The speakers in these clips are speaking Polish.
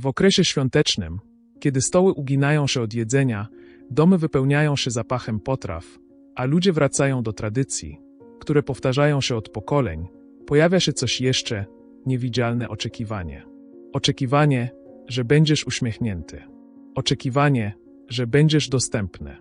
W okresie świątecznym, kiedy stoły uginają się od jedzenia, domy wypełniają się zapachem potraw, a ludzie wracają do tradycji, które powtarzają się od pokoleń, pojawia się coś jeszcze niewidzialne oczekiwanie. Oczekiwanie, że będziesz uśmiechnięty. Oczekiwanie, że będziesz dostępny.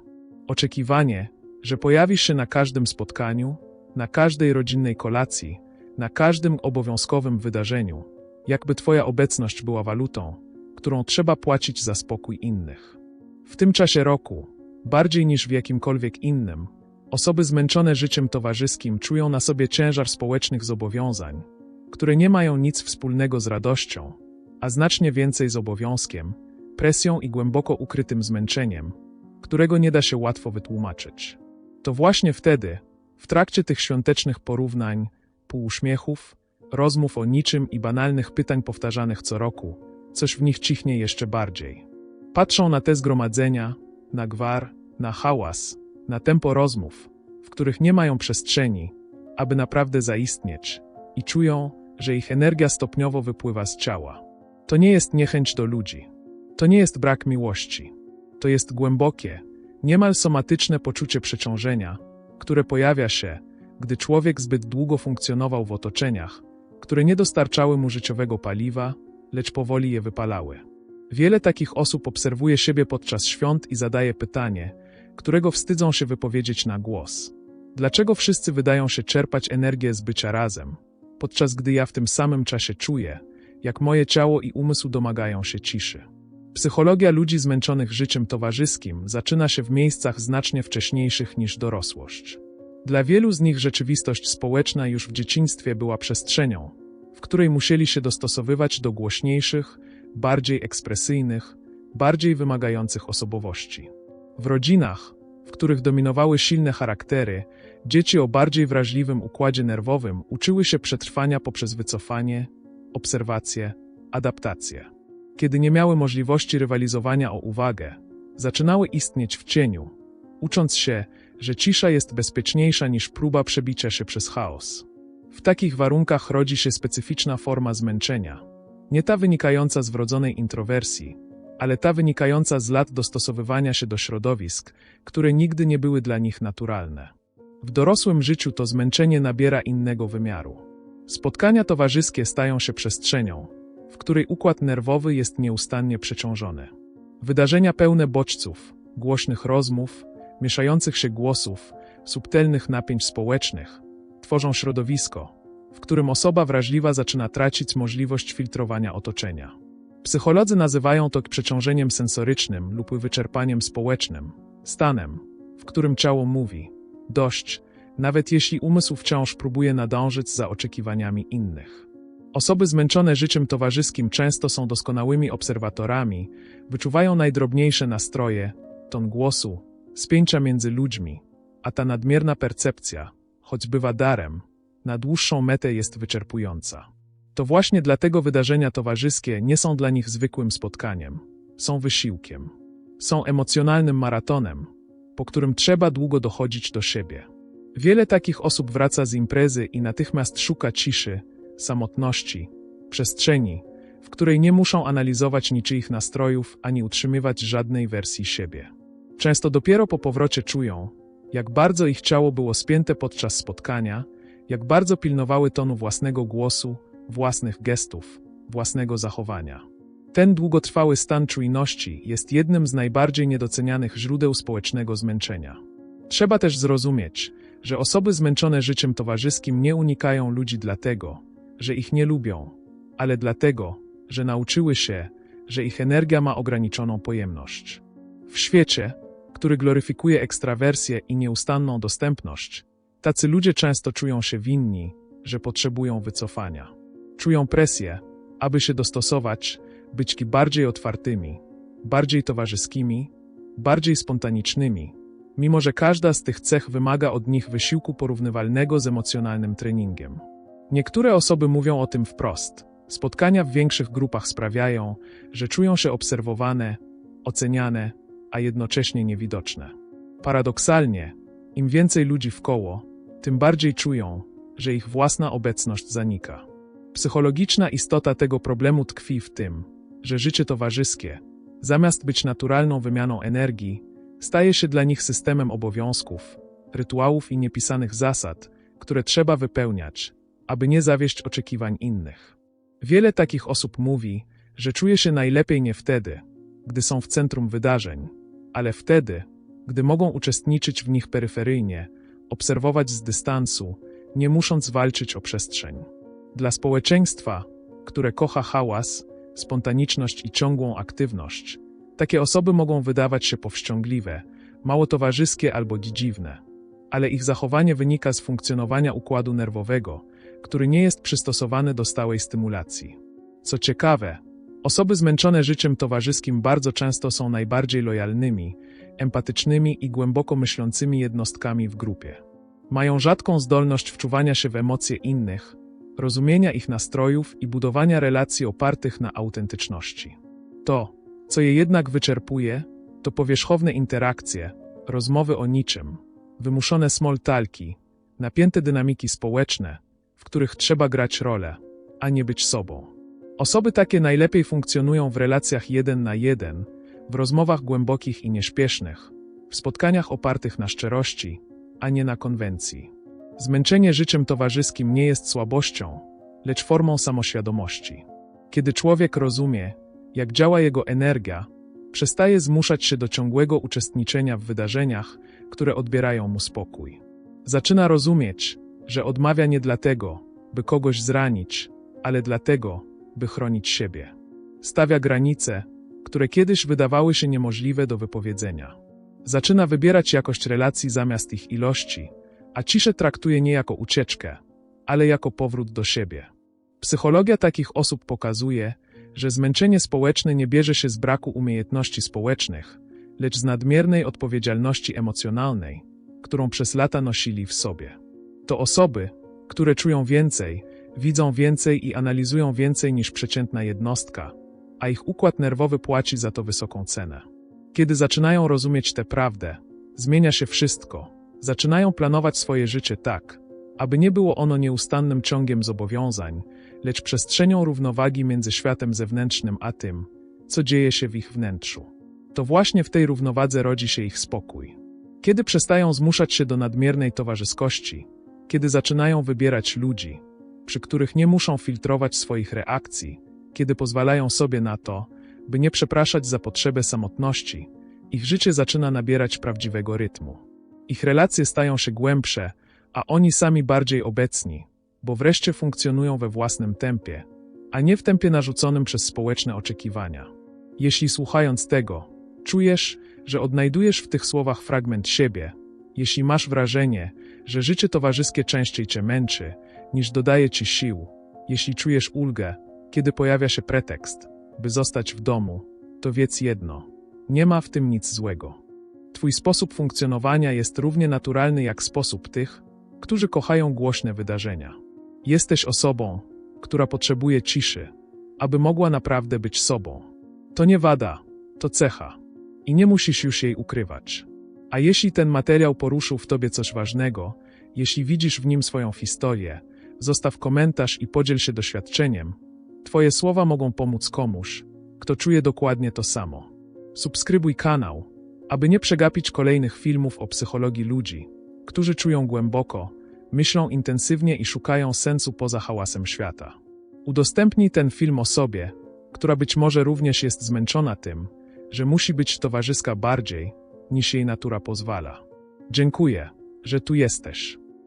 Oczekiwanie, że pojawisz się na każdym spotkaniu, na każdej rodzinnej kolacji, na każdym obowiązkowym wydarzeniu, jakby Twoja obecność była walutą, którą trzeba płacić za spokój innych. W tym czasie roku, bardziej niż w jakimkolwiek innym, osoby zmęczone życiem towarzyskim czują na sobie ciężar społecznych zobowiązań, które nie mają nic wspólnego z radością, a znacznie więcej z obowiązkiem, presją i głęboko ukrytym zmęczeniem, którego nie da się łatwo wytłumaczyć. To właśnie wtedy, w trakcie tych świątecznych porównań, półuśmiechów, rozmów o niczym i banalnych pytań powtarzanych co roku, coś w nich cichnie jeszcze bardziej. Patrzą na te zgromadzenia, na gwar, na hałas, na tempo rozmów, w których nie mają przestrzeni, aby naprawdę zaistnieć, i czują, że ich energia stopniowo wypływa z ciała. To nie jest niechęć do ludzi. To nie jest brak miłości. To jest głębokie, niemal somatyczne poczucie przeciążenia, które pojawia się, gdy człowiek zbyt długo funkcjonował w otoczeniach, które nie dostarczały mu życiowego paliwa, lecz powoli je wypalały. Wiele takich osób obserwuje siebie podczas świąt i zadaje pytanie, którego wstydzą się wypowiedzieć na głos. Dlaczego wszyscy wydają się czerpać energię z bycia razem, podczas gdy ja w tym samym czasie czuję, jak moje ciało i umysł domagają się ciszy? Psychologia ludzi zmęczonych życiem towarzyskim zaczyna się w miejscach znacznie wcześniejszych niż dorosłość. Dla wielu z nich rzeczywistość społeczna już w dzieciństwie była przestrzenią, w której musieli się dostosowywać do głośniejszych, bardziej ekspresyjnych, bardziej wymagających osobowości. W rodzinach, w których dominowały silne charaktery, dzieci o bardziej wrażliwym układzie nerwowym uczyły się przetrwania poprzez wycofanie, obserwację, adaptację. Kiedy nie miały możliwości rywalizowania o uwagę, zaczynały istnieć w cieniu, ucząc się, że cisza jest bezpieczniejsza niż próba przebicia się przez chaos. W takich warunkach rodzi się specyficzna forma zmęczenia, nie ta wynikająca z wrodzonej introwersji, ale ta wynikająca z lat dostosowywania się do środowisk, które nigdy nie były dla nich naturalne. W dorosłym życiu to zmęczenie nabiera innego wymiaru. Spotkania towarzyskie stają się przestrzenią, w której układ nerwowy jest nieustannie przeciążony. Wydarzenia pełne bodźców, głośnych rozmów, mieszających się głosów, subtelnych napięć społecznych, tworzą środowisko, w którym osoba wrażliwa zaczyna tracić możliwość filtrowania otoczenia. Psycholodzy nazywają to przeciążeniem sensorycznym lub wyczerpaniem społecznym, stanem, w którym ciało mówi: dość, nawet jeśli umysł wciąż próbuje nadążyć za oczekiwaniami innych. Osoby zmęczone życiem towarzyskim często są doskonałymi obserwatorami, wyczuwają najdrobniejsze nastroje, ton głosu, spięcia między ludźmi, a ta nadmierna percepcja, choć bywa darem, na dłuższą metę jest wyczerpująca. To właśnie dlatego wydarzenia towarzyskie nie są dla nich zwykłym spotkaniem, są wysiłkiem. Są emocjonalnym maratonem, po którym trzeba długo dochodzić do siebie. Wiele takich osób wraca z imprezy i natychmiast szuka ciszy, samotności, przestrzeni, w której nie muszą analizować niczyich nastrojów ani utrzymywać żadnej wersji siebie. Często dopiero po powrocie czują, jak bardzo ich ciało było spięte podczas spotkania, jak bardzo pilnowały tonu własnego głosu, własnych gestów, własnego zachowania. Ten długotrwały stan czujności jest jednym z najbardziej niedocenianych źródeł społecznego zmęczenia. Trzeba też zrozumieć, że osoby zmęczone życiem towarzyskim nie unikają ludzi dlatego, że ich nie lubią, ale dlatego, że nauczyły się, że ich energia ma ograniczoną pojemność. W świecie, który gloryfikuje ekstrawersję i nieustanną dostępność, tacy ludzie często czują się winni, że potrzebują wycofania. Czują presję, aby się dostosować, być bardziej otwartymi, bardziej towarzyskimi, bardziej spontanicznymi, mimo że każda z tych cech wymaga od nich wysiłku porównywalnego z emocjonalnym treningiem. Niektóre osoby mówią o tym wprost. Spotkania w większych grupach sprawiają, że czują się obserwowane, oceniane, a jednocześnie niewidoczne. Paradoksalnie, im więcej ludzi w koło, tym bardziej czują, że ich własna obecność zanika. Psychologiczna istota tego problemu tkwi w tym, że życie towarzyskie, zamiast być naturalną wymianą energii, staje się dla nich systemem obowiązków, rytuałów i niepisanych zasad, które trzeba wypełniać, aby nie zawieść oczekiwań innych. Wiele takich osób mówi, że czuje się najlepiej nie wtedy, gdy są w centrum wydarzeń, ale wtedy, gdy mogą uczestniczyć w nich peryferyjnie, obserwować z dystansu, nie musząc walczyć o przestrzeń. Dla społeczeństwa, które kocha hałas, spontaniczność i ciągłą aktywność, takie osoby mogą wydawać się powściągliwe, mało towarzyskie albo dziwne, ale ich zachowanie wynika z funkcjonowania układu nerwowego, który nie jest przystosowany do stałej stymulacji. Co ciekawe, osoby zmęczone życiem towarzyskim bardzo często są najbardziej lojalnymi, empatycznymi i głęboko myślącymi jednostkami w grupie. Mają rzadką zdolność wczuwania się w emocje innych, rozumienia ich nastrojów i budowania relacji opartych na autentyczności. To, co je jednak wyczerpuje, to powierzchowne interakcje, rozmowy o niczym, wymuszone small talki, napięte dynamiki społeczne, w których trzeba grać rolę, a nie być sobą. Osoby takie najlepiej funkcjonują w relacjach jeden na jeden, w rozmowach głębokich i nieśpiesznych, w spotkaniach opartych na szczerości, a nie na konwencji. Zmęczenie życiem towarzyskim nie jest słabością, lecz formą samoświadomości. Kiedy człowiek rozumie, jak działa jego energia, przestaje zmuszać się do ciągłego uczestniczenia w wydarzeniach, które odbierają mu spokój. Zaczyna rozumieć, że odmawia nie dlatego, by kogoś zranić, ale dlatego, by chronić siebie. Stawia granice, które kiedyś wydawały się niemożliwe do wypowiedzenia. Zaczyna wybierać jakość relacji zamiast ich ilości, a ciszę traktuje nie jako ucieczkę, ale jako powrót do siebie. Psychologia takich osób pokazuje, że zmęczenie społeczne nie bierze się z braku umiejętności społecznych, lecz z nadmiernej odpowiedzialności emocjonalnej, którą przez lata nosili w sobie. To osoby, które czują więcej, widzą więcej i analizują więcej niż przeciętna jednostka, a ich układ nerwowy płaci za to wysoką cenę. Kiedy zaczynają rozumieć tę prawdę, zmienia się wszystko. Zaczynają planować swoje życie tak, aby nie było ono nieustannym ciągiem zobowiązań, lecz przestrzenią równowagi między światem zewnętrznym a tym, co dzieje się w ich wnętrzu. To właśnie w tej równowadze rodzi się ich spokój. Kiedy przestają zmuszać się do nadmiernej towarzyskości, kiedy zaczynają wybierać ludzi, przy których nie muszą filtrować swoich reakcji, kiedy pozwalają sobie na to, by nie przepraszać za potrzebę samotności, ich życie zaczyna nabierać prawdziwego rytmu. Ich relacje stają się głębsze, a oni sami bardziej obecni, bo wreszcie funkcjonują we własnym tempie, a nie w tempie narzuconym przez społeczne oczekiwania. Jeśli słuchając tego, czujesz, że odnajdujesz w tych słowach fragment siebie, jeśli masz wrażenie, że życie towarzyskie częściej cię męczy, niż dodaje ci sił, jeśli czujesz ulgę, kiedy pojawia się pretekst, by zostać w domu, to wiedz jedno: nie ma w tym nic złego. Twój sposób funkcjonowania jest równie naturalny jak sposób tych, którzy kochają głośne wydarzenia. Jesteś osobą, która potrzebuje ciszy, aby mogła naprawdę być sobą. To nie wada, to cecha. I nie musisz już jej ukrywać. A jeśli ten materiał poruszył w tobie coś ważnego, jeśli widzisz w nim swoją historię, zostaw komentarz i podziel się doświadczeniem. Twoje słowa mogą pomóc komuś, kto czuje dokładnie to samo. Subskrybuj kanał, aby nie przegapić kolejnych filmów o psychologii ludzi, którzy czują głęboko, myślą intensywnie i szukają sensu poza hałasem świata. Udostępnij ten film osobie, która być może również jest zmęczona tym, że musi być towarzyska bardziej, niż jej natura pozwala. Dziękuję, że tu jesteś.